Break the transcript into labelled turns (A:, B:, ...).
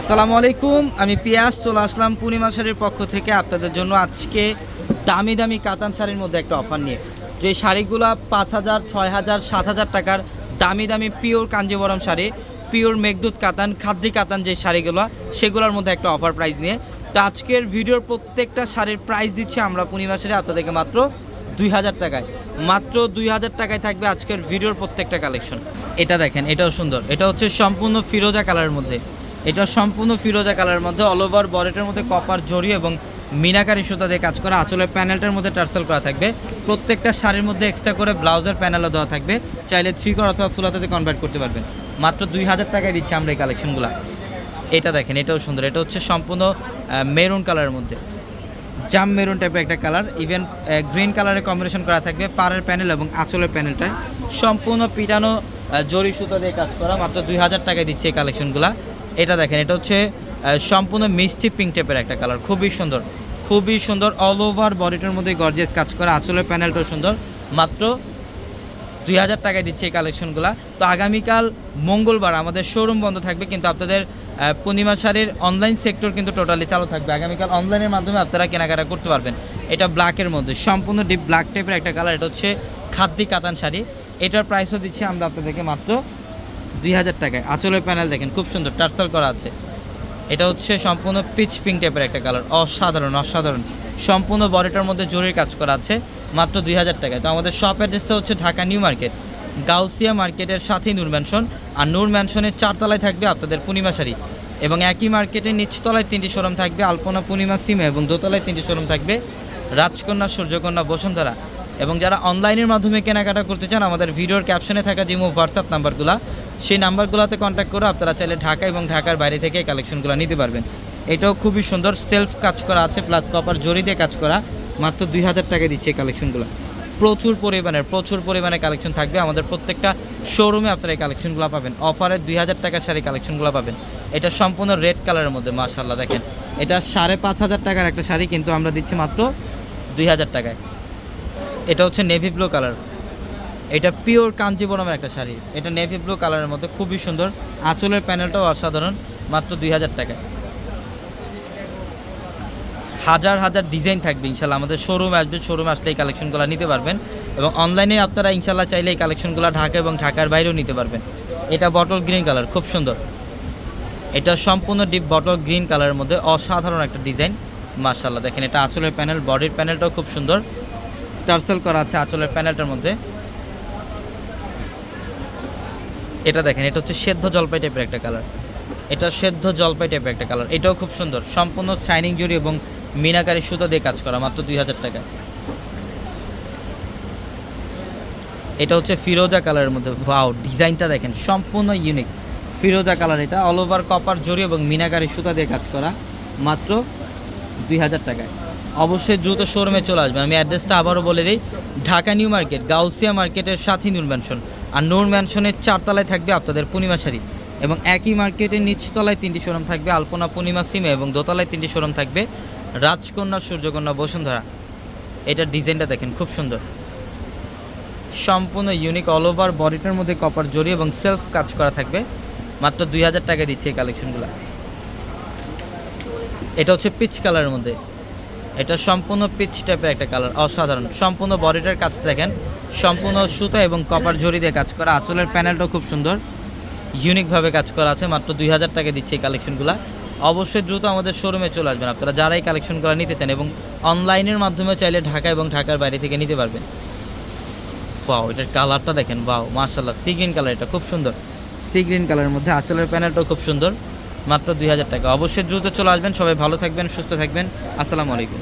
A: আসসালামু আলাইকুম, আমি পিয়াস, চলে আসলাম পূর্ণিমা শাড়ির পক্ষ থেকে আপনাদের জন্য আজকে দামি দামি কাতান শাড়ির মধ্যে একটা অফার নিয়ে। যে শাড়িগুলো পাঁচ হাজার, ছয় হাজার, সাত হাজার টাকার দামি দামি পিওর কাঞ্জিবরম শাড়ি, পিওর মেঘদূত কাতান খাদ্যি কাতান যে শাড়িগুলো, সেগুলোর মধ্যে একটা অফার প্রাইস নিয়ে। তো আজকের ভিডিওর প্রত্যেকটা শাড়ির প্রাইস দিচ্ছি আমরা পূর্ণিমা শাড়ি আপনাদেরকে মাত্র দুই হাজার টাকায়। মাত্র দুই হাজার টাকায় থাকবে আজকের ভিডিওর প্রত্যেকটা কালেকশন। এটা দেখেন, এটাও সুন্দর। এটা হচ্ছে সম্পূর্ণ ফিরোজা কালারের মধ্যে। এটা সম্পূর্ণ ফিরোজা কালারের মধ্যে অল ওভার বরেটের মধ্যে কপার জড়ি এবং মিনাকারি সুতা দিয়ে কাজ করা। আঁচলের প্যানেলটার মধ্যে টার্সেল করা থাকবে। প্রত্যেকটা শাড়ির মধ্যে এক্সট্রা করে ব্লাউজের প্যানেলও দেওয়া থাকবে। চাইলে থ্রি কর অথবা ফুলাতে কনভার্ট করতে পারবেন। মাত্র দুই হাজার টাকায় দিচ্ছি আমরা এই কালেকশনগুলো এটা দেখেন, এটাও সুন্দর। এটা হচ্ছে সম্পূর্ণ মেরুন কালারের মধ্যে। জাম মেরুন টাইপের একটা কালার ইভেন গ্রিন কালারের কম্বিনেশন করা থাকবে পাড়ের প্যানেল এবং আঁচলের প্যানেলটা সম্পূর্ণ পিটানো জরি সুতা দিয়ে কাজ করা। মাত্র দুই হাজার টাকায় দিচ্ছে এই কালেকশনগুলো এটা দেখেন, এটা হচ্ছে সম্পূর্ণ মিষ্টি পিঙ্ক টাইপের একটা কালার খুবই সুন্দর খুবই সুন্দর অল ওভার বডিটার মধ্যে গর্জিয়াস কাজ করা আঁচলের প্যানেলটাও সুন্দর, মাত্র দুই হাজার টাকায় দিচ্ছে এই কালেকশনগুলো তো আগামীকাল মঙ্গলবার আমাদের শোরুম বন্ধ থাকবে, কিন্তু আপনাদের পূর্ণিমা শাড়ির অনলাইন সেক্টর কিন্তু টোটালি চালু থাকবে। আগামীকাল অনলাইনের মাধ্যমে আপনারা কেনাকাটা করতে পারবেন। এটা ব্ল্যাকের মধ্যে, সম্পূর্ণ ডিপ ব্ল্যাক টাইপের একটা কালার এটা হচ্ছে খাদ্যি কাতান শাড়ি। এটার প্রাইসও দিচ্ছি আমরা আপনাদেরকে মাত্র দুই হাজার টাকায়। আঁচলের প্যানেল দেখেন, খুব সুন্দর, টার্সাল করা আছে। এটা হচ্ছে সম্পূর্ণ পিচ পিঙ্ক টাইপের একটা কালার অসাধারণ অসাধারণ। সম্পূর্ণ বডিটার মধ্যে জরির কাজ করা আছে, মাত্র দুই হাজার টাকায়। তো আমাদের শপ অ্যাড্রেসটা হচ্ছে ঢাকা নিউ মার্কেট, গাউসিয়া মার্কেটের সাথেই নূর ম্যানশন আর নূর ম্যানশনের চারতলায় থাকবে আপনাদের পূর্ণিমা শাড়ি। এবং একই মার্কেটের নিচতলায় তিনটি শোরুম থাকবে, আলপনা, পূর্ণিমা, সিমে এবং দোতলায় তিনটি শোরুম থাকবে, রাজকন্যা, সূর্যকন্যা, বসুন্ধরা। এবং যারা অনলাইনের মাধ্যমে কেনাকাটা করতে চান, আমাদের ভিডিওর ক্যাপশনে থাকা জিমো হোয়াটসঅ্যাপ নাম্বারগুলো সেই নাম্বারগুলোতে কন্ট্যাক্ট করে আপনারা চাইলে ঢাকা এবং ঢাকার বাইরে থেকে কালেকশনগুলো নিতে পারবেন। এটাও খুবই সুন্দর সেলফ কাজ করা আছে প্লাস কপার জরি দিয়ে কাজ করা। মাত্র দুই হাজার টাকা দিচ্ছে এই কালেকশনগুলো প্রচুর পরিমাণের, প্রচুর পরিমাণে কালেকশন থাকবে। আমাদের প্রত্যেকটা শোরুমে আপনারা এই কালেকশনগুলো পাবেন। অফারে দুই হাজার টাকার শাড়ি কালেকশনগুলো পাবেন। এটা সম্পূর্ণ রেড কালারের মধ্যে মার্শাল্লাহ দেখেন। এটা সাড়ে পাঁচ হাজার টাকার একটা শাড়ি, কিন্তু আমরা দিচ্ছি মাত্র দুই হাজার টাকায়। এটা হচ্ছে নেভি ব্লু কালার এটা পিওর কাঞ্জিবরমের একটা শাড়ি। এটা নেভি ব্লু কালারের মধ্যে, খুবই সুন্দর। আঁচলের প্যানেলটাও অসাধারণ, মাত্র দুই হাজার টাকায়। হাজার হাজার ডিজাইন থাকবে, ইনশাল্লাহ। আমাদের শোরুম আসবে শোরুমে আসলে এই কালেকশনগুলো নিতে পারবেন। এবং অনলাইনে আপনারা ইনশাল্লাহ চাইলে এই কালেকশনগুলো ঢাকা এবং ঢাকার বাইরেও নিতে পারবেন। এটা বটল গ্রিন কালার খুব সুন্দর। এটা সম্পূর্ণ ডিপ বটল গ্রিন কালারের মধ্যে, অসাধারণ একটা ডিজাইন মার্শাল্লাহ দেখেন এটা আঁচলের প্যানেল বডির প্যানেলটাও খুব সুন্দর। টার্সেল করা আছে আঁচলের প্যানেলটার মধ্যে। এটা দেখেন, এটা হচ্ছে সেদ্ধ জলপাই টাইপের একটা কালার এটা সেদ্ধ জলপাই টাইপের একটা কালার এটাও খুব সুন্দর। সম্পূর্ণ শাইনিং জুড়ি এবং মিনাকারি সুতো দিয়ে কাজ করা, মাত্র দুই হাজার টাকা। এটা হচ্ছে ফিরোজা কালারের মধ্যে। ভাও ডিজাইনটা দেখেন, সম্পূর্ণ ইউনিক ফিরোজা কালার এটা। অল ওভার কপার জরি এবং মিনাকারি সুতা দিয়ে কাজ করা, মাত্র দুই হাজার টাকায়। অবশ্যই দ্রুত শোরুমে চলে আসবেন। আমি অ্যাড্রেসটা আবারও বলে দিই। ঢাকা নিউ মার্কেট, গাউসিয়া মার্কেটের সাথেই নূর ম্যানশন আর নূর ম্যানশনের চারতলায় থাকবে আপনাদের পূর্ণিমা শাড়ি এবং একই মার্কেটের নিচতলায় তিনটি শোরুম থাকবে আলপনা পূর্ণিমা সিমে এবং দোতলায় তিনটি শোরুম থাকবে রাজকন্যা, সূর্যকন্যা, বসুন্ধরা। এটার ডিজাইনটা দেখেন, খুব সুন্দর। সম্পূর্ণ ইউনিক অল ওভার বডিটার মধ্যে কপার জড়ি এবং সেলফ কাজ করা থাকবে। মাত্র দুই হাজার টাকা দিচ্ছে এই কালেকশনগুলো এটা হচ্ছে পিচ কালারের মধ্যে। এটা সম্পূর্ণ পিচ টাইপের একটা কালার, অসাধারণ। সম্পূর্ণ বডিটার কাজ দেখেন, সম্পূর্ণ সুতো এবং কপার জড়ি দিয়ে কাজ করা। আঁচলের প্যানেলটাও খুব সুন্দর। ইউনিকভাবে কাজ করা আছে, মাত্র দুই হাজার টাকা দিচ্ছে এই কালেকশনগুলো। অবশ্যই দ্রুত আমাদের শোরুমে চলে আসবেন আপনারা। যারা এই কালেকশনগুলো নিতে চান এবং অনলাইনের মাধ্যমে চাইলে ঢাকা এবং ঢাকার বাইরে থেকে নিতে পারবেন। বাও এটার কালারটা দেখেন বাও মার্শাল্লাহ সি গ্রিন কালার এটা খুব সুন্দর। সি গ্রিন কালারের মধ্যে আঁচলের প্যানেলটাও খুব সুন্দর, মাত্র দুই হাজার টাকা। অবশ্যই দ্রুত চলে আসবেন। সবাই ভালো থাকবেন, সুস্থ থাকবেন। আসসালামু আলাইকুম।